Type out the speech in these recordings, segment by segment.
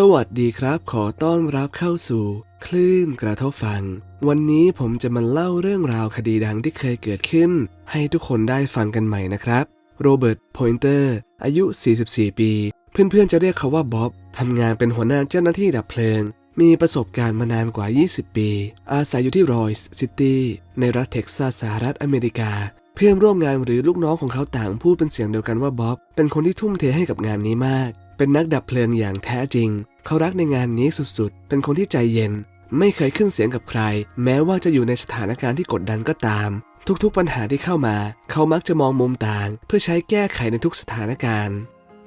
สวัสดีครับ ขอต้อนรับเข้าสู่ คลื่นกระทบฟัง วันนี้ผมจะมาเล่าเรื่องราวคดีดังที่เคยเกิดขึ้น ให้ทุกคนได้ฟังกันใหม่นะครับ โรเบิร์ตพอยน์เตอร์ อายุ 44 ปี เพื่อนๆจะเรียกเขาว่าบ๊อบทำงานเป็นหัวหน้าเจ้าหน้าที่ดับเพลิง มีประสบการณ์มานานกว่า 20 ปี อาศัยอยู่ที่รอยส์ซิตี้ในรัฐเท็กซัสสหรัฐอเมริกา เพื่อนร่วมงานหรือลูกน้องของเขาต่างพูดเป็นเสียงเดียวกันว่าบ๊อบเป็นคนที่ทุ่มเทให้กับงานนี้มาก เป็นนักดับเพลิงอย่างแท้จริง เขารักในงานนี้สุดๆ เป็นคนที่ใจเย็น ไม่เคยขึ้นเสียงกับใคร แม้ว่าจะอยู่ในสถานการณ์ที่กดดันก็ตาม ทุกๆปัญหาที่เข้ามา เขามักจะมองมุมต่าง เพื่อใช้แก้ไขในทุกสถานการณ์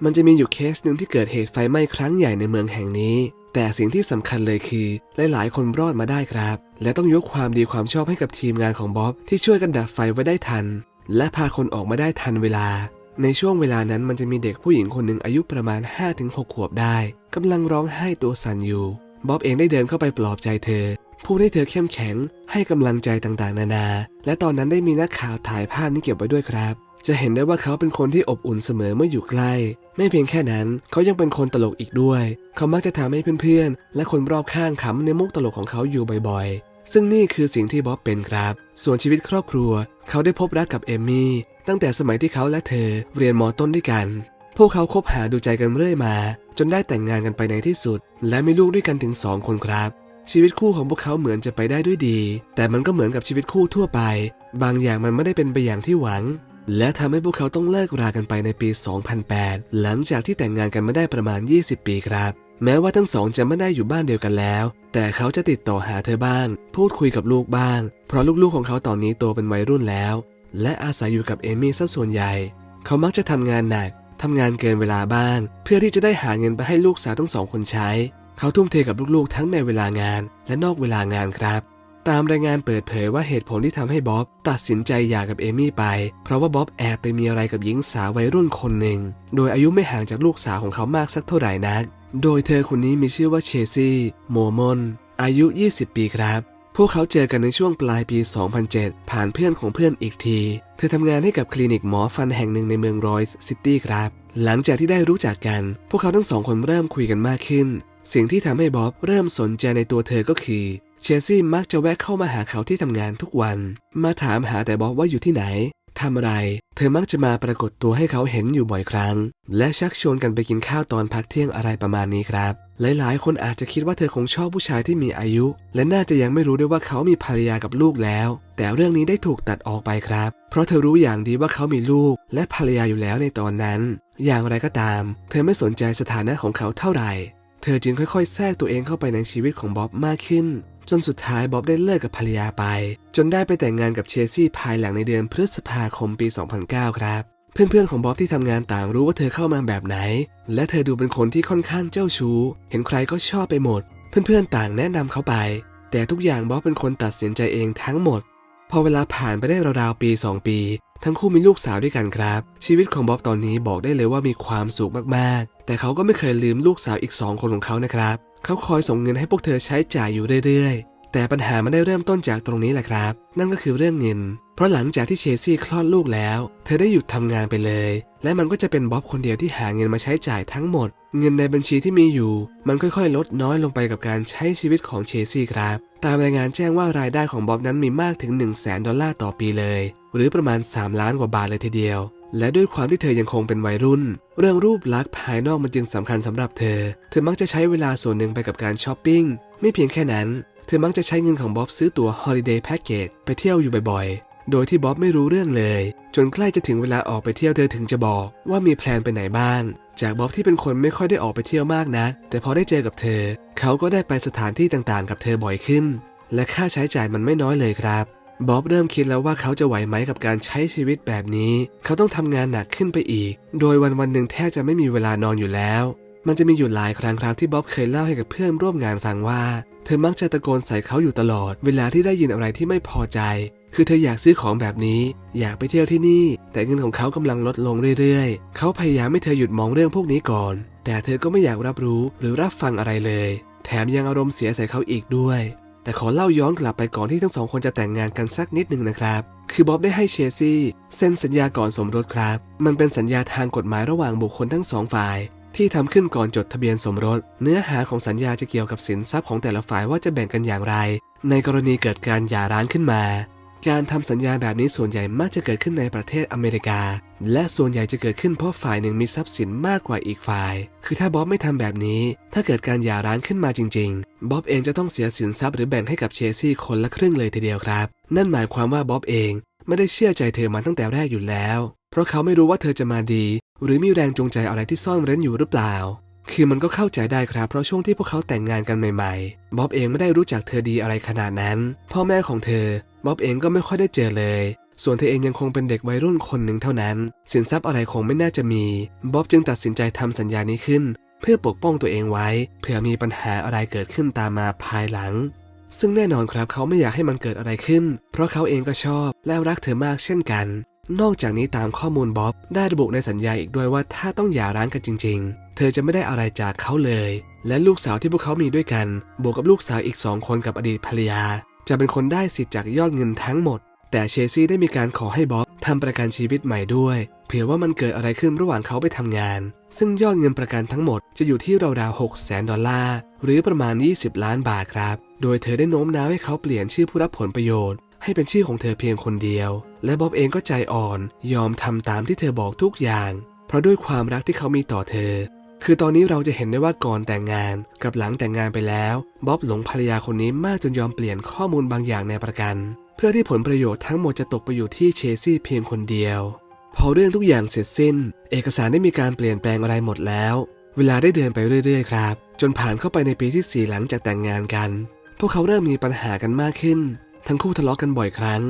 มันจะมีอยู่เคสหนึ่งที่เกิดเหตุไฟไหม้ครั้งใหญ่ในเมืองแห่งนี้ แต่สิ่งที่สำคัญเลยคือหลายๆ คนรอดมาได้ครับ และต้องยกความดีความชอบให้กับทีมงานของบ๊อบที่ช่วยกันดับไฟไว้ได้ทัน และพาคนออกมาได้ทันเวลา ในช่วงเวลานั้นมันจะมีเด็กผู้หญิงคนหนึ่งอายุประมาณ 5-6 ขวบได้กำลังร้องไห้ตัวสั่นอยู่ บ๊อบเองได้เดินเข้าไปปลอบใจเธอ พูดให้เธอเข้มแข็ง ให้กำลังใจต่างๆ นานา และตอนนั้นได้มีนักข่าวถ่ายภาพนี้เก็บไว้ด้วยครับ จะเห็นได้ว่าเขาเป็นคนที่อบอุ่นเสมอเมื่ออยู่ใกล้ ไม่เพียงแค่นั้น เขายังเป็นคนตลกอีกด้วย เขามักจะทำให้เพื่อนๆ และคนรอบข้างขำในมุกตลกของเขาอยู่บ่อยๆ ซึ่งนี่คือสิ่งที่บ๊อบเป็นครับ ส่วนชีวิตครอบครัว เขาได้พบรักกับเอมมี่ ตั้งแต่สมัยที่เขาและเธอเรียนมอต้นด้วยกัน พวกเขาคบหาดูใจกันเรื่อยมา จนได้แต่งงานกันไปในที่สุด และมีลูกด้วยกันถึงสองคนครับ ชีวิตคู่ของพวกเขาเหมือนจะไปได้ด้วยดี แต่มันก็เหมือนกับชีวิตคู่ทั่วไป บางอย่างมันไม่ได้เป็นไปอย่างที่หวัง และทำให้พวกเขาต้องเลิกรากันไปในปี 2008 หลังจากที่แต่งงานกันมาได้ประมาณ 20 ปีครับแม้ว่าทั้งสองจะไม่ได้อยู่บ้านเดียวกันแล้ว แต่เขาจะติดต่อหาเธอบ้าง พูดคุยกับลูกบ้าง เพราะลูกๆของเขาตอนนี้โตเป็นวัยรุ่นแล้ว และอาศัยอยู่กับเอมี่ซะส่วนใหญ่ เขามักจะทำงานหนักทำงานเกินเวลาบ้าง เพื่อที่จะได้หาเงินไปให้ลูกสาวทั้งสองคนใช้ เขาทุ่มเทกับลูกๆ ทั้งในเวลางาน และนอกเวลางานครับ ตามรายงานเปิดเผยว่าเหตุผลที่ทำให้บ๊อบตัดสินใจหย่ากับเอมี่ไป เพราะว่าบ๊อบแอบไปมีอะไรกับหญิงสาววัยรุ่นคนหนึ่ง โดยอายุไม่ห่างจากลูกสาวของเขามากสักเท่าไหร่นัก โดยเธอคนนี้มีชื่อว่าเชซี่โมมอนอายุ 20 ปีครับ วกเขาเจอกันในช่วงปลายปี 2007 ผ่านเพื่อนของเพื่อนอีกที เธอทำงานให้กับคลินิกหมอฟันแห่งหนึ่งในเมืองรอยส์ซิตี้ครับ หลังจากที่ได้รู้จักกัน พวกเขาทั้งสองคนเริ่มคุยกันมากขึ้น สิ่งที่ทำให้บ๊อบเริ่มสนใจในตัวเธอก็คือ เชซี่มักจะแวะเข้ามาหาเขาที่ทำงานทุกวัน มาถามหาแต่บ๊อบว่าอยู่ที่ไหน ทำอะไร เธอมักจะมาปรากฏตัวให้เขาเห็นอยู่บ่อยครั้ง และชักชวนกันไปกินข้าวตอนพักเที่ยงอะไรประมาณนี้ครับ หลายๆ คนอาจจะคิดว่าเธอคงชอบผู้ชายที่มีอายุ และน่าจะยังไม่รู้ด้วยว่าเขามีภรรยากับลูกแล้ว แต่เรื่องนี้ได้ถูกตัดออกไปครับ เพราะเธอรู้อย่างดีว่าเขามีลูก และภรรยาอยู่แล้วในตอนนั้น อย่างไรก็ตาม เธอไม่สนใจสถานะของเขาเท่าไหร่ เธอจึงค่อยๆ แทรกตัวเองเข้าไปในชีวิตของบ๊อบมากขึ้น จนสุดท้ายบ๊อบได้เลิกกับภรรยาไป จนได้ไปแต่งงานกับเชซี่ภายหลังในเดือนพฤษภาคมปี 2009 ครับ เพื่อนๆของบ๊อบที่ทำงานต่างรู้ว่าเธอเข้ามาแบบไหน และเธอดูเป็นคนที่ค่อนข้างเจ้าชู้ เห็นใครก็ชอบไปหมด เพื่อนๆต่างแนะนำเขาไป แต่ทุกอย่างบ๊อบเป็นคนตัดสินใจเองทั้งหมด พอเวลาผ่านไปได้ราวๆปี 2 ปี ทั้งคู่มีลูกสาวด้วยกันครับ ชีวิตของบ๊อบตอนนี้บอกได้เลยว่ามีความสุขมากๆ แต่เขาก็ไม่เคยลืมลูกสาวอีกสองคนของเขานะครับ เขาคอยส่งเงินให้พวกเธอใช้จ่ายอยู่เรื่อยๆ แต่ปัญหามันได้เริ่มต้นจากตรงนี้แหละครับ นั่นก็คือเรื่องเงิน เพราะหลังจากที่เชซี่คลอดลูกแล้ว เธอได้หยุดทำงานไปเลย และมันก็จะเป็นบ๊อบคนเดียวที่หาเงินมาใช้จ่ายทั้งหมด เงินในบัญชีที่มีอยู่ มันค่อยๆ ลดน้อยลงไปกับการใช้ชีวิตของเชซี่ครับ ตามรายงานแจ้งว่ารายได้ของบ๊อบนั้นมีมากถึง 1 0 0 0 0แสนดอลลาร์ต่อปีเลย หรือประมาณ 3 ล้านกว่าบาทเลยทีเดียว และด้วยความที่เธอยังคงเป็นวัยรุ่น เรื่องรูปลักษณ์ภายนอกมันจึงสำคัญสำหรับเธอ เธอมักจะใช้เวลาส่วนหนึ่งไปกับการช้อปปิ้ง ไม่เพียงแค่นั้น เธอมักจะใช้เงินของบ๊อบซื้อตั๋ว Holiday Package ไปเที่ยวอยู่บ่อยๆ โดยที่บ๊อบไม่รู้เรื่องเลย จนใกล้จะถึงเวลาออกไปเที่ยวเธอถึงจะบอกว่ามีแพลนไปไหนบ้าง จากบ๊อบที่เป็นคนไม่ค่อยได้ออกไปเที่ยวมากนะ แต่พอได้เจอกับเธอ เขาก็ได้ไปสถานที่ต่างๆ กับเธอบ่อยขึ้น และค่าใช้จ่ายมันไม่น้อยเลยครับ บ๊อบเริ่มคิดแล้วว่าเขาจะไหวไหมกับการใช้ชีวิตแบบนี้ เขาต้องทำงานหนักขึ้นไปอีก โดยวันวันหนึ่งแทบจะไม่มีเวลานอนอยู่แล้ว มันจะมีอยู่หลายครั้งครับที่บ๊อบเคยเล่าให้กับเพื่อนร่วมงานฟังว่า เธอมักจะตะโกนใส่เขาอยู่ตลอด เวลาที่ได้ยินอะไรที่ไม่พอใจ คือเธออยากซื้อของแบบนี้ อยากไปเที่ยวที่นี่ แต่เงินของเขากำลังลดลงเรื่อยๆ เขาพยายามให้เธอหยุดมองเรื่องพวกนี้ก่อน แต่เธอก็ไม่อยากรับรู้หรือรับฟังอะไรเลย แถมยังอารมณ์เสียใส่เขาอีกด้วย แต่ขอเล่าย้อนกลับไปก่อนที่ทั้งสองคนจะแต่งงานกันสักนิดหนึ่งนะครับ คือบ๊อบได้ให้เชซี่เซ็นสัญญาก่อนสมรสครับ มันเป็นสัญญาทางกฎหมายระหว่างบุคคลทั้งสองฝ่าย ที่ทำขึ้นก่อนจดทะเบียนสมรส เนื้อหาของสัญญาจะเกี่ยวกับสินทรัพย์ของแต่ละฝ่ายว่าจะแบ่งกันอย่างไร ในกรณีเกิดการหย่าร้างขึ้นมา การทำสัญญาแบบนี้ส่วนใหญ่มักจะเกิดขึ้นในประเทศอเมริกา และส่วนใหญ่จะเกิดขึ้นเพราะฝ่ายหนึ่งมีทรัพย์สินมากกว่าอีกฝ่าย คือถ้าบ๊อบไม่ทำแบบนี้ ถ้าเกิดการหย่าร้างขึ้นมาจริง ๆ บ๊อบเองจะต้องเสียสินทรัพย์หรือแบ่งให้กับเชซี่คนละครึ่งเลยทีเดียวครับ นั่นหมายความว่าบ๊อบเองไม่ได้เชื่อใจเธอมาตั้งแต่แรกอยู่แล้ว เพราะเขาไม่รู้ว่าเธอจะมาดี หรือมีแรงจูงใจอะไรที่ซ่อนเร้นอยู่หรือเปล่า คือมันก็เข้าใจได้ครับ เพราะช่วงที่พวกเขาแต่งงานกันใหม่ๆ บ๊อบเองไม่ได้รู้จักเธอดีอะไรขนาดนั้น พ่อแม่ของเธอ บ๊อบเองก็ไม่ค่อยได้เจอเลย ส่วนเธอเองยังคงเป็นเด็กวัยรุ่นคนหนึ่งเท่านั้น สินทรัพย์อะไรคงไม่น่าจะมี บ๊อบจึงตัดสินใจทำสัญญานี้ขึ้น เพื่อปกป้องตัวเองไว้ เผื่อมีปัญหาอะไรเกิดขึ้นตามมาภายหลัง ซึ่งแน่นอนครับเขาไม่อยากให้มันเกิดอะไรขึ้น เพราะเขาเองก็ชอบ และรักเธอมากเช่นกัน นอกจากนี้ตามข้อมูลบ๊อบได้ระบุในสัญญาอีกด้วยว่าถ้าต้องหย่าร้างกันจริง ๆ เธอจะไม่ได้อะไรจากเขาเลย และลูกสาวที่พวกเขามีด้วยกัน บวกกับลูกสาวอีกสองคนกับอดีตภรรยา จะเป็นคนได้สิทธิ์จากยอดเงินทั้งหมด แต่เชซี่ได้มีการขอให้บ๊อบทำประกันชีวิตใหม่ด้วย เผื่อว่ามันเกิดอะไรขึ้นระหว่างเขาไปทำงาน ซึ่งยอดเงินประกันทั้งหมดจะอยู่ที่ราวๆ6แสนดอลลาร์หรือประมาณ 20 ล้านบาทครับ โดยเธอได้โน้มน้าวให้เขาเปลี่ยนชื่อผู้รับผลประโยชน์ให้เป็นชื่อของเธอเพียงคนเดียว และบ๊อบเองก็ใจอ่อน ยอมทำตามที่เธอบอกทุกอย่าง เพราะด้วยความรักที่เขามีต่อเธอ คือตอนนี้เราจะเห็นได้ว่าก่อนแต่งงานกับหลังแต่งงานไปแล้วบ๊อบหลงภรรยาคนนี้มากจนยอมเปลี่ยนข้อมูลบางอย่างในประกัน เพื่อที่ผลประโยชน์ทั้งหมดจะตกไปอยู่ที่เชซี่เพียงคนเดียว พอเรื่องทุกอย่างเสร็จสิ้น เอกสารได้มีการเปลี่ยนแปลงอะไรหมดแล้ว เวลาได้เดินไปเรื่อยๆครับ จนผ่านเข้าไปในปีที่สี่หลังจากแต่งงานกัน พวกเขาเริ่มมีปัญหากันมากขึ้น ทั้งคู่ทะเลาะกันบ่อยครั้ง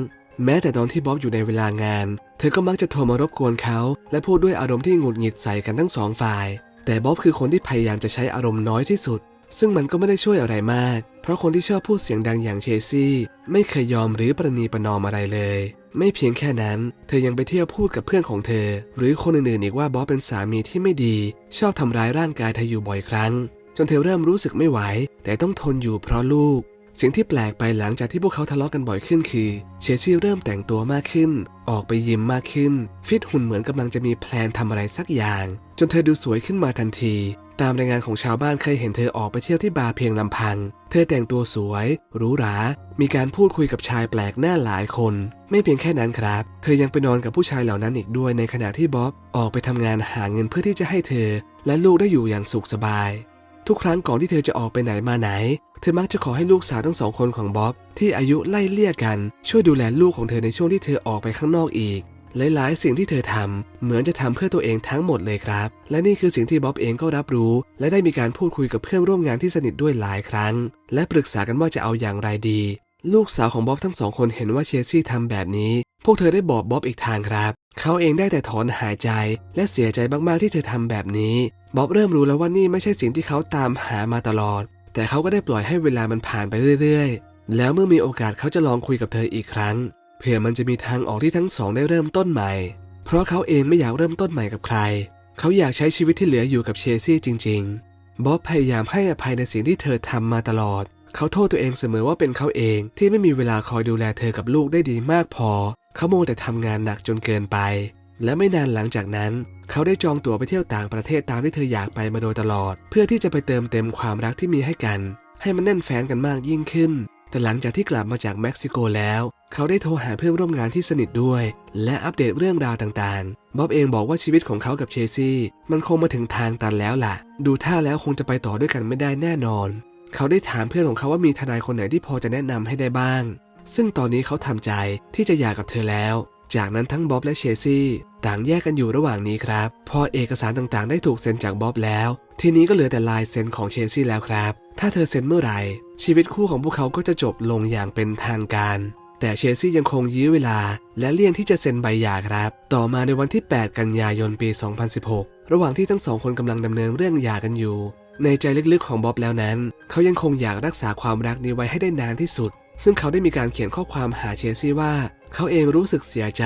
แม้แต่ตอนที่บ๊อบอยู่ในเวลางาน เธอก็มักจะโทรมารบกวนเขา และพูดด้วยอารมณ์ที่หงุดหงิดใส่กันทั้งสองฝ่าย แต่บ๊อบคือคนที่พยายามจะใช้อารมณ์น้อยที่สุด ซึ่งมันก็ไม่ได้ช่วยอะไรมาก เพราะคนที่ชอบพูดเสียงดังอย่างเชซี่ ไม่เคยยอมหรือประนีประนอมอะไรเลย ไม่เพียงแค่นั้น เธอยังไปเที่ยวพูดกับเพื่อนของเธอ หรือคนอื่นๆอีกว่าบ๊อบเป็นสามีที่ไม่ดี ชอบทำร้ายร่างกายเธออยู่บ่อยครั้ง จนเธอเริ่มรู้สึกไม่ไหว แต่ต้องทนอยู่เพราะลูก สิ่งที่แปลกไปหลังจากที่พวกเขาทะเลาะกันบ่อยขึ้นคือเชซี่เริ่มแต่งตัวมากขึ้น ออกไปยิมมากขึ้น ฟิตหุ่นเหมือนกำลังจะมีแพลนทำอะไรสักอย่าง จนเธอดูสวยขึ้นมาทันที ตามรายงานของชาวบ้านเคยเห็นเธอออกไปเที่ยวที่บาร์เพียงลำพัง เธอแต่งตัวสวยหรูหรา มีการพูดคุยกับชายแปลกหน้าหลายคน ไม่เพียงแค่นั้นครับ เธอยังไปนอนกับผู้ชายเหล่านั้นอีกด้วยในขณะที่บ๊อบออกไปทำงานหาเงินเพื่อที่จะให้เธอ และลูกได้อยู่อย่างสุขสบาย ทุกครั้งก่อนที่เธอจะออกไปไหนมาไหน เธอมักจะขอให้ลูกสาวทั้งสองคนของบ๊อบที่อายุไล่เลี่ยกัน ช่วยดูแลลูกของเธอในช่วงที่เธอออกไปข้างนอกอีก หลายๆ สิ่งที่เธอทำเหมือนจะทำเพื่อตัวเองทั้งหมดเลยครับ และนี่คือสิ่งที่บ๊อบเองก็รับรู้ และได้มีการพูดคุยกับเพื่อนร่วมงานที่สนิทด้วยหลายครั้ง และปรึกษากันว่าจะเอาอย่างไรดี ลูกสาวของบ๊อบทั้งสองคนเห็นว่าเชซี่ทำแบบนี้ พวกเธอได้บอกบ๊อบอีกทางครับ เขาเองได้แต่ถอนหายใจ และเสียใจมากๆที่เธอทำแบบนี้ บ๊อบเริ่มรู้แล้วว่านี่ไม่ใช่สิ่งที่เขาตามหามาตลอด แต่เขาก็ได้ปล่อยให้เวลามันผ่านไปเรื่อยๆ แล้วเมื่อมีโอกาสเขาจะลองคุยกับเธออีกครั้งเผื่อมันจะมีทางออกที่ทั้งสองได้เริ่มต้นใหม่ เพราะเขาเองไม่อยากเริ่มต้นใหม่กับใคร เขาอยากใช้ชีวิตที่เหลืออยู่กับเชซี่จริง ๆ บ๊อบพยายามให้อภัยในสิ่งที่เธอทำมาตลอด เขาโทษตัวเองเสมอว่าเป็นเขาเองที่ไม่มีเวลาคอยดูแลเธอกับลูกได้ดีมากพอ เขาโมแต่ทำงานหนักจนเกินไป และไม่นานหลังจากนั้น เขาได้จองตั๋วไปเที่ยวต่างประเทศตามที่เธออยากไปมาโดยตลอด เพื่อที่จะไปเติมเต็มความรักที่มีให้กัน ให้มันแน่นแฟ้นกันมากยิ่งขึ้น แต่หลังจากที่กลับมาจากเม็กซิโกแล้ว เขาได้โทรหาเพื่อนร่วมงานที่สนิทด้วย และอัปเดตเรื่องราวต่างๆบ๊อบเองบอกว่าชีวิตของเขากับเชซี่ มันคงมาถึงทางตันแล้วล่ะ ดูท่าแล้วคงจะไปต่อด้วยกันไม่ได้แน่นอน เขาได้ถามเพื่อนของเขาว่ามีทนายคนไหนที่พอจะแนะนำให้ได้บ้าง ซึ่งตอนนี้เขาทำใจที่จะหย่ากับเธอแล้ว จากนั้นทั้งบ๊อบและเชซี่ต่างแยกกันอยู่ระหว่างนี้ครับ พอเอกสารต่างๆ ได้ถูกเซ็นจากบ๊อบแล้ว ทีนี้ก็เหลือแต่ลายเซ็นของเชซี่แล้วครับ ถ้าเธอเซ็นเมื่อไหร่ ชีวิตคู่ของพวกเขาก็จะจบลงอย่างเป็นทางการ แต่เชซี่ยังคงยื้อเวลา และเลี่ยงที่จะเซ็นใบหย่าครับ ต่อมาในวันที่ 8 กันยายนปี 2016 ระหว่างที่ทั้งสองคนกำลังดำเนินเรื่องหย่ากันอยู่ในใจลึกๆของบ๊อบแล้วนั้น เขายังคงอยากรักษาความรักนี้ไว้ให้ได้นานที่สุด ซึ่งเขาได้มีการเขียนข้อความหาเชซี่ว่า เขาเองรู้สึกเสียใจ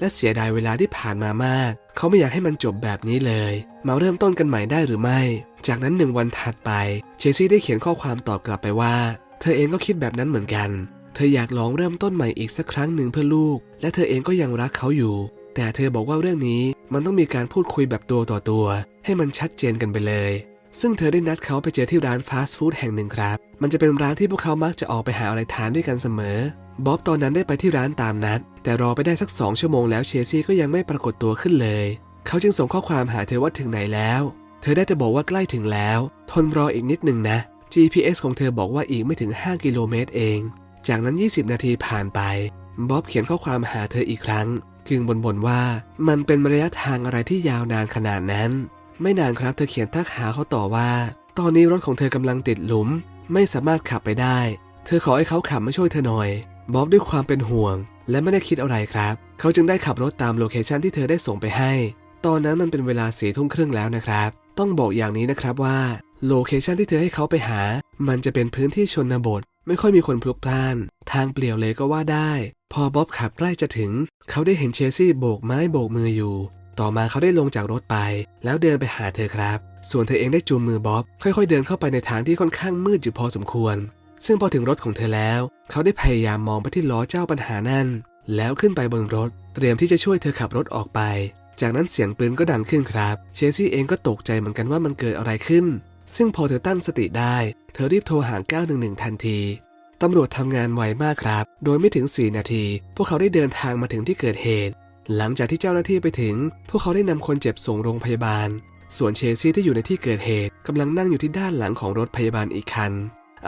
และเสียดายเวลาที่ผ่านมามาก เขาไม่อยากให้มันจบแบบนี้เลย มาเริ่มต้นกันใหม่ได้หรือไม่ จากนั้นหนึ่งวันถัดไป เชซี่ได้เขียนข้อความตอบกลับไปว่า เธอเองก็คิดแบบนั้นเหมือนกัน เธออยากลองเริ่มต้นใหม่อีกสักครั้งหนึ่งเพื่อลูก และเธอเองก็ยังรักเขาอยู่ แต่เธอบอกว่าเรื่องนี้มันต้องมีการพูดคุยแบบตัวต่อตัว ให้มันชัดเจนกันไปเลย ซึ่งเธอได้นัดเขาไปเจอที่ร้านฟาสต์ฟู้ดแห่งหนึ่งครับ มันจะเป็นร้านที่พวกเขามักจะออกไปหาอะไรทานด้วยกันเสมอ บ๊อบตอนนั้นได้ไปที่ร้านตามนัด แต่รอไปได้สักสองชั่วโมงแล้วเชซี่ก็ยังไม่ปรากฏตัวขึ้นเลย เขาจึงส่งข้อความหาเธอว่าถึงไหนแล้ว เธอได้แต่บอกว่าใกล้ถึงแล้ว ทนรออีกนิดหนึ่งนะ GPS ของเธอบอกว่าอีกไม่ถึง 5 กิโลเมตรเอง จากนั้น 20 นาทีผ่านไป บ๊อบเขียนข้อความหาเธออีกครั้งกึ่งบ่นๆว่า มันเป็นระยะทางอะไรที่ยาวนานขนาดนั้น ไม่นานครับเธอเขียนทักหาเขาต่อว่า ตอนนี้รถของเธอกำลังติดหลุม ไม่สามารถขับไปได้ เธอขอให้เขาขับมาช่วยเธอหน่อย บ๊อบด้วยความเป็นห่วง และไม่ได้คิดอะไรครับ เขาจึงได้ขับรถตามโลเคชันที่เธอได้ส่งไปให้ ตอนนั้นมันเป็นเวลาสี่ทุ่มครึ่งแล้วนะครับ ต้องบอกอย่างนี้นะครับว่าโลเคชันที่เธอให้เขาไปหา มันจะเป็นพื้นที่ชนบท ไม่ค่อยมีคนพลุกพล่าน ทางเปลี่ยวเลยก็ว่าได้ พอบ๊อบขับใกล้จะถึง เขาได้เห็นเชซี่โบกไม้โบกมืออยู่ ต่อมาเขาได้ลงจากรถไป แล้วเดินไปหาเธอครับ ส่วนเธอเองได้จูงมือบ๊อบ ค่อยๆ เดินเข้าไปในทางที่ค่อนข้างมืดอยู่พอสมควร ซึ่งพอถึงรถของเธอแล้ว เขาได้พยายามมองไปที่ล้อเจ้าปัญหานั่น แล้วขึ้นไปบนรถ เตรียมที่จะช่วยเธอขับรถออกไป จากนั้นเสียงปืนก็ดังขึ้นครับ เชซี่เองก็ตกใจเหมือนกันว่ามันเกิดอะไรขึ้น ซึ่งพอเธอตั้งสติได้ เธอรีบโทรหา 911 ทันทีตำรวจทำงานไวมากครับ โดยไม่ถึง 4 นาที พวกเขาได้เดินทางมาถึงที่เกิดเหตุ หลังจากที่เจ้าหน้าที่ไปถึง พวกเขาได้นำคนเจ็บส่งโรงพยาบาล ส่วนเชซี่ที่อยู่ในที่เกิดเหตุกำลังนั่งอยู่ที่ด้านหลังของรถพยาบาลอีกคัน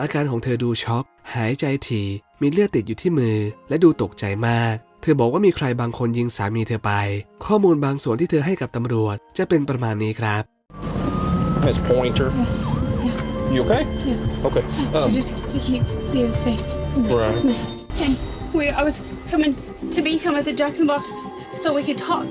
อาการของเธอดูช็อก หายใจถี่ มีเลือดติดอยู่ที่มือ และดูตกใจมาก เธอบอกว่ามีใครบางคนยิงสามีเธอไป ข้อมูลบางส่วนที่เธอให้กับตำรวจจะเป็นประมาณนี้ครับ Miss Pointer. You okay? Yeah. Okay. I Um, just I can't see his face. Right. And we, I was coming to meet him at the Jackson box so we could talk.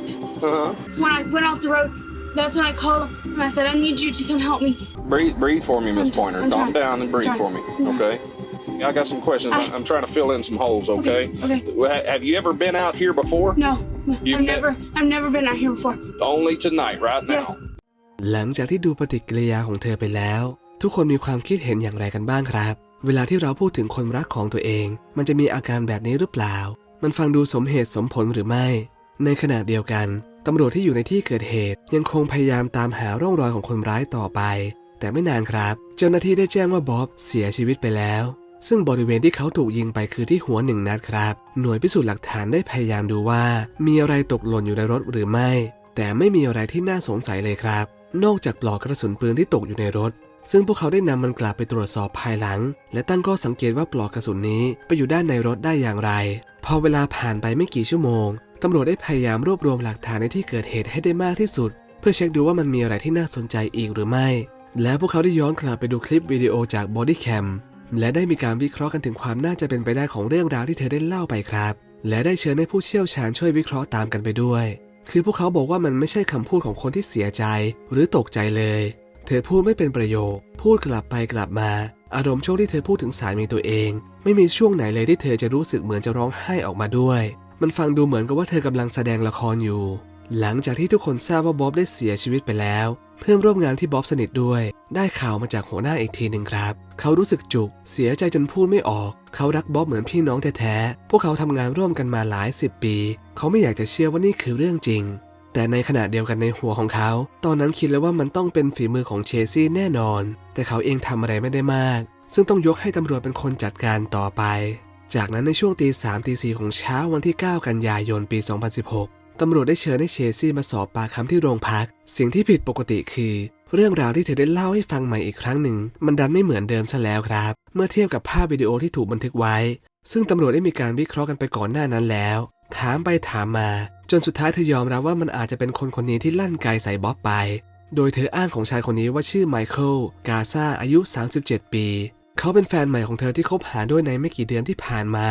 uh-huh. When I went off the road, that's when I called him and I said, I need you to come help me. Breathe, breathe for me, Miss I'm try- Pointer. I'm Calm trying. down and breathe I'm for me, trying. okay? I got some questions. I, I- I'm trying to fill in some holes, okay? Okay. Well, ha- Have you ever been out here before? No, no You've I've met- never, I've never been out here before. Only tonight, right now. Yes. หลังจากที่ดูปฏิกิริยาของเธอไปแล้ว ทุกคนมีความคิดเห็นอย่างไรกันบ้างครับ เวลาที่เราพูดถึงคนรักของตัวเอง มันจะมีอาการแบบนี้หรือเปล่า มันฟังดูสมเหตุสมผลหรือไม่ ในขณะเดียวกันตำรวจที่อยู่ในที่เกิดเหตุยังคงพยายามตามหาร่องรอยของคนร้ายต่อไป แต่ไม่นานครับ เจ้าหน้าที่ได้แจ้งว่าบ๊อบเสียชีวิตไปแล้ว ซึ่งบริเวณที่เขาถูกยิงไปคือที่หัวหนึ่งนัดครับ หน่วยพิสูจน์หลักฐานได้พยายามดูว่า มีอะไรตกหล่นอยู่ในรถหรือไม่ แต่ไม่มีอะไรที่น่าสงสัยเลยครับ นอกจากปลอกกระสุนปืนที่ตกอยู่ในรถ ซึ่งพวกเขาได้นำมันกลับไปตรวจสอบภายหลัง และตั้งข้อสังเกตว่าปลอกกระสุนนี้ไปอยู่ด้านในรถได้อย่างไร พอเวลาผ่านไปไม่กี่ชั่วโมง ตำรวจได้พยายามรวบรวมหลักฐานในที่เกิดเหตุให้ได้มากที่สุด เพื่อเช็คดูว่ามันมีอะไรที่น่าสนใจอีกหรือไม่ แล้วพวกเขาได้ย้อนกลับไปดูคลิปวิดีโอจากบอดี้แคมและได้มีการวิเคราะห์กันถึงความน่าจะเป็นไปได้ของเรื่องราวที่เธอได้เล่าไปครับ และได้เชิญให้ผู้เชี่ยวชาญช่วยวิเคราะห์ตามกันไปด้วย คือพวกเขาบอกว่ามันไม่ใช่คำพูดของคนที่เสียใจ หรือตกใจเลย เธอพูดไม่เป็นประโยค พูดกลับไปกลับมา อารมณ์ช่วงที่เธอพูดถึงสามีตัวเอง ไม่มีช่วงไหนเลยที่เธอจะรู้สึกเหมือนจะร้องไห้ออกมาด้วย มันฟังดูเหมือนกับว่าเธอกำลังแสดงละครอยู่ หลังจากที่ทุกคนทราบว่าบ๊อบได้เสียชีวิตไปแล้ว เพื่อนร่วมงานที่บ๊อบสนิทด้วย ได้ข่าวมาจากหัวหน้าอีกทีหนึ่งครับ เขารู้สึกจุก เสียใจจนพูดไม่ออก เขารักบ๊อบเหมือนพี่น้องแท้ๆพวกเขาทำงานร่วมกันมาหลายสิบปี เขาไม่อยากจะเชื่อว่านี่คือเรื่องจริง แต่ในขณะเดียวกันในหัวของเขา ตอนนั้นคิดแล้วว่ามันต้องเป็นฝีมือของเชซี่แน่นอน แต่เขาเองทำอะไรไม่ได้มาก ซึ่งต้องยกให้ตำรวจเป็นคนจัดการต่อไป จากนั้นในช่วงตีสามตีสี่ของเช้าวันที่ 9 กันยายนปี 2016 ตำรวจได้เชิญให้เชซี่มาสอบปากคำที่โรงพัก สิ่งที่ผิดปกติคือ เรื่องราวที่เธอได้เล่าให้ฟังใหม่อีกครั้งหนึ่ง มันดันไม่เหมือนเดิมซะแล้วครับ เมื่อเทียบกับภาพวิดีโอที่ถูกบันทึกไว้ ซึ่งตำรวจได้มีการวิเคราะห์กันไปก่อนหน้านั้นแล้ว ถามไปถามมา จนสุดท้ายเธอยอมรับว่ามันอาจจะเป็นคนคนนี้ที่ลั่นไกใส่บ๊อบไป โดยเธออ้างของชายคนนี้ว่าชื่อไมเคิลกาซาอายุ 37 ปี เขาเป็นแฟนใหม่ของเธอที่คบหาด้วยในไม่กี่เดือนที่ผ่านมา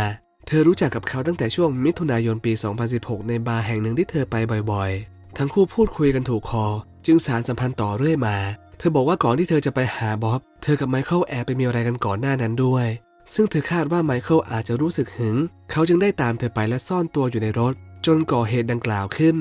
เธอรู้จักกับเขาตั้งแต่ช่วงมิถุนายนปี 2016 ในบาร์แห่งหนึ่งที่เธอไปบ่อยๆ ทั้งคู่พูดคุยกันถูกคอ จึงสารสัมพันธ์ต่อเรื่อยมา เธอบอกว่าก่อนที่เธอจะไปหาบ๊อบ เธอกับไมเคิลแอบไปมีอะไรกันก่อนหน้านั้นด้วย ซึ่งเธอคาดว่าไมเคิลอาจจะรู้สึกหึง เขาจึงได้ตามเธอไปและซ่อนตัวอยู่ในรถ จนก่อเหตุดังกล่าวขึ้น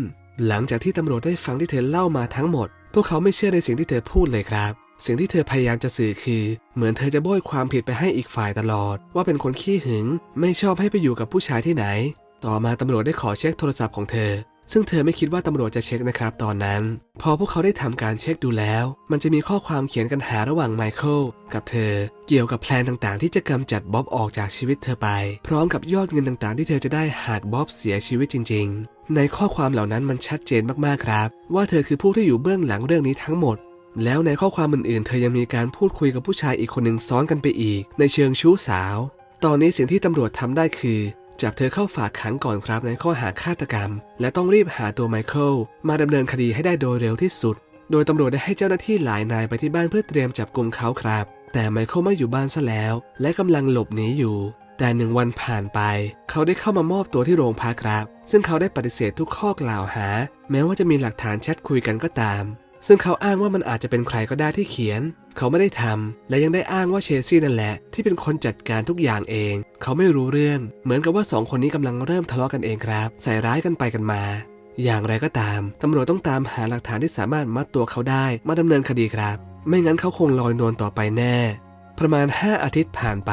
หลังจากที่ตำรวจได้ฟังที่เธอเล่ามาทั้งหมด พวกเขาไม่เชื่อในสิ่งที่เธอพูดเลยครับ สิ่งที่เธอพยายามจะสื่อคือ เหมือนเธอจะโบยความผิดไปให้อีกฝ่ายตลอด ว่าเป็นคนขี้หึง ไม่ชอบให้ไปอยู่กับผู้ชายที่ไหน ต่อมาตำรวจได้ขอเช็คโทรศัพท์ของเธอ ซึ่งเธอไม่คิดว่าตำรวจจะเช็คนะครับตอนนั้น พอพวกเขาได้ทำการเช็คดูแล้ว มันจะมีข้อความเขียนกันหาระหว่างไมเคิลกับเธอ เกี่ยวกับแพลนต่างๆ ที่จะกำจัดบ๊อบออกจากชีวิตเธอไป พร้อมกับยอดเงินต่างๆ ที่เธอจะได้หากบ๊อบเสียชีวิตจริง ๆ ในข้อความเหล่านั้นมันชัดเจนมากๆครับ ว่าเธอคือผู้ที่อยู่เบื้องหลังเรื่องนี้ทั้งหมด แล้วในข้อความอื่นๆ เธอยังมีการพูดคุยกับผู้ชายอีกคนหนึ่งซ้อนกันไปอีก ในเชิงชู้สาว ตอนนี้สิ่งที่ตำรวจทำได้คือ จับเธอเข้าฝากขังก่อนครับในข้อหาฆาตกรรม และต้องรีบหาตัวไมเคิลมาดำเนินคดีให้ได้โดยเร็วที่สุด โดยตำรวจได้ให้เจ้าหน้าที่หลายนายไปที่บ้านเพื่อเตรียมจับกลุ่มเขาครับ แต่ไมเคิลไม่อยู่บ้านซะแล้ว และกำลังหลบหนีอยู่แต่หนึ่งวันผ่านไป เขาได้เข้ามามอบตัวที่โรงพักครับ ซึ่งเขาได้ปฏิเสธทุกข้อกล่าวหา แม้ว่าจะมีหลักฐานแชทคุยกันก็ตาม ซึ่งเขาอ้างว่ามันอาจจะเป็นใครก็ได้ที่เขียน เขาไม่ได้ทำและยังได้อ้างว่าเชซี่นั่นแหละ ที่เป็นคนจัดการทุกอย่างเอง เขาไม่รู้เรื่อง เหมือนกับว่าสองคนนี้กำลังเริ่มทะเลาะกันเองครับ ใส่ร้ายกันไปกันมา อย่างไรก็ตามตำรวจต้องตามหาหลักฐานที่สามารถมัดตัวเขาได้ มาดำเนินคดีครับ ไม่งั้นเขาคงลอยนวลต่อไปแน่ ประมาณ 5 อาทิตย์ผ่านไป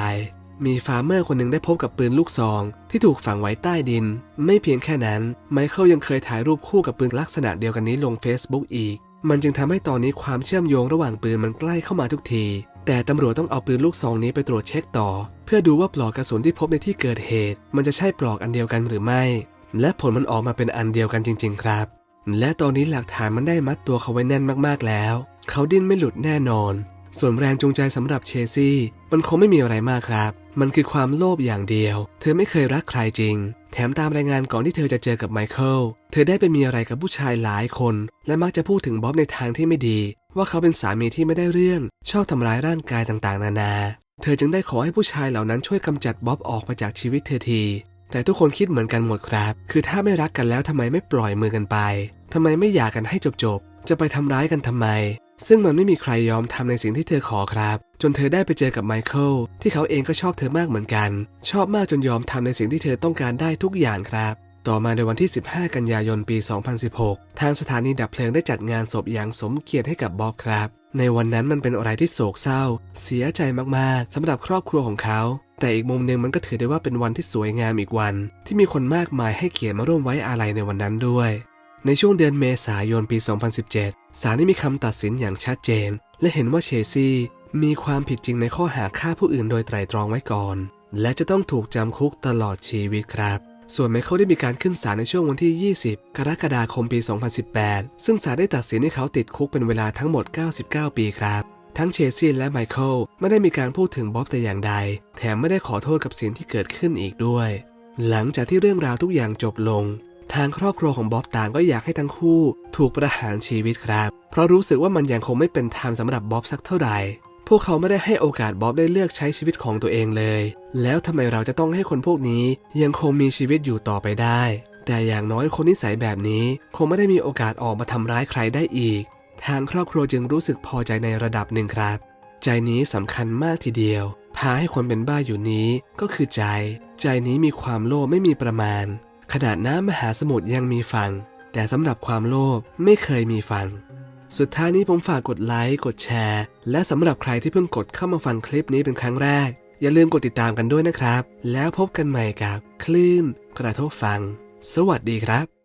มีฟาร์มเมอร์คนหนึ่งได้พบกับปืนลูกซอง ที่ถูกฝังไว้ใต้ดิน ไม่เพียงแค่นั้น ไมเคิลยังเคยถ่ายรูปคู่กับปืนลักษณะเดียวกันนี้ลง Facebook อีก มันจึงทำให้ตอนนี้ความเชื่อมโยงระหว่างปืนมันใกล้เข้ามาทุกที แต่ตำรวจต้องเอาปืนลูกซองนี้ไปตรวจเช็คต่อ เพื่อดูว่าปลอกกระสุนที่พบในที่เกิดเหตุ มันจะใช่ปลอกอันเดียวกันหรือไม่ และผลมันออกมาเป็นอันเดียวกันจริง ๆ ครับ และตอนนี้หลักฐานมันได้มัดตัวเขาไว้แน่นมากๆแล้ว เขาดิ้นไม่หลุดแน่นอน ส่วนแรงจูงใจสำหรับเชซี่ มันคงไม่มีอะไรมากครับ มันคือความโลภอย่างเดียว เธอไม่เคยรักใครจริง แถมตามรายงานก่อนที่เธอจะเจอกับไมเคิล เธอได้ไปมีอะไรกับผู้ชายหลายคน และมักจะพูดถึงบ๊อบในทางที่ไม่ดี ว่าเขาเป็นสามีที่ไม่ได้เรื่อง ชอบทำร้ายร่างกายต่างๆ นานา เธอจึงได้ขอให้ผู้ชายเหล่านั้นช่วยกำจัดบ๊อบออกไปจากชีวิตเธอที แต่ทุกคนคิดเหมือนกันหมดครับ คือถ้าไม่รักกันแล้วทำไมไม่ปล่อยมือกันไปทำไมไม่หย่ากันให้จบๆ จะไปทำร้ายกันทำไม ซึ่งมันไม่มีใครยอมทำในสิ่งที่เธอขอครับ จนเธอได้ไปเจอกับไมเคิลที่เขาเองก็ชอบเธอมากเหมือนกัน ชอบมากจนยอมทำในสิ่งที่เธอต้องการได้ทุกอย่างครับต่อมาในวันที่ 15 กันยายน ปี 2016 ทางสถานีดับเพลิงได้จัดงานศพอย่างสมเกียรติให้กับบ๊อบครับ ในวันนั้นมันเป็นอะไรที่โศกเศร้า เสียใจมากๆสำหรับครอบครัวของเขา แต่อีกมุมหนึ่งมันก็ถือได้ว่าเป็นวันที่สวยงามอีกวัน ที่มีคนมากมายให้เกียรติมาร่วมไว้อาลัยในวันนั้นด้วย ในช่วงเดือนเมษายนปี 2017 ศาลได้มีคำตัดสินอย่างชัดเจน และเห็นว่าเชซี่มีความผิดจริงในข้อหาฆ่าผู้อื่นโดยไตร่ตรองไว้ก่อน และจะต้องถูกจำคุกตลอดชีวิตครับ ส่วนไมเคิลได้มีการขึ้นศาลในช่วงวันที่ 20 กรกฎาคมปี 2018 ซึ่งศาลได้ตัดสินให้เขาติดคุกเป็นเวลาทั้งหมด 99 ปีครับทั้งเชซี่และไมเคิลไม่ได้มีการพูดถึงบ๊อบแต่อย่างใด แถมไม่ได้ขอโทษกับสิ่งที่เกิดขึ้นอีกด้วย หลังจากที่เรื่องราวทุกอย่างจบลง ทางครอบครัวของบ๊อบต่างก็อยากให้ทั้งคู่ถูกประหารชีวิตครับ เพราะรู้สึกว่ามันยังคงไม่เป็นธรรมสำหรับบ๊อบสักเท่าไหร่ พวกเขาไม่ได้ให้โอกาสบ๊อบได้เลือกใช้ชีวิตของตัวเองเลย แล้วทำไมเราจะต้องให้คนพวกนี้ยังคงมีชีวิตอยู่ต่อไปได้ แต่อย่างน้อยคนนิสัยแบบนี้ คงไม่ได้มีโอกาสออกมาทำร้ายใครได้อีก ทางครอบครัวจึงรู้สึกพอใจในระดับหนึ่งครับ ใจนี้สำคัญมากทีเดียวพาให้คนเป็นบ้าอยู่นี้ก็คือใจ ใจนี้มีความโลภไม่มีประมาณ ขนาดน้ำมหาสมุทรยังมีฟัง แต่สำหรับความโลภไม่เคยมีฟัง สุดท้ายนี้ผมฝากกดไลค์กดแชร์ และสำหรับใครที่เพิ่งกดเข้ามาฟังคลิปนี้เป็นครั้งแรก อย่าลืมกดติดตามกันด้วยนะครับ แล้วพบกันใหม่กับ คลื่น กระทบฟัง สวัสดีครับ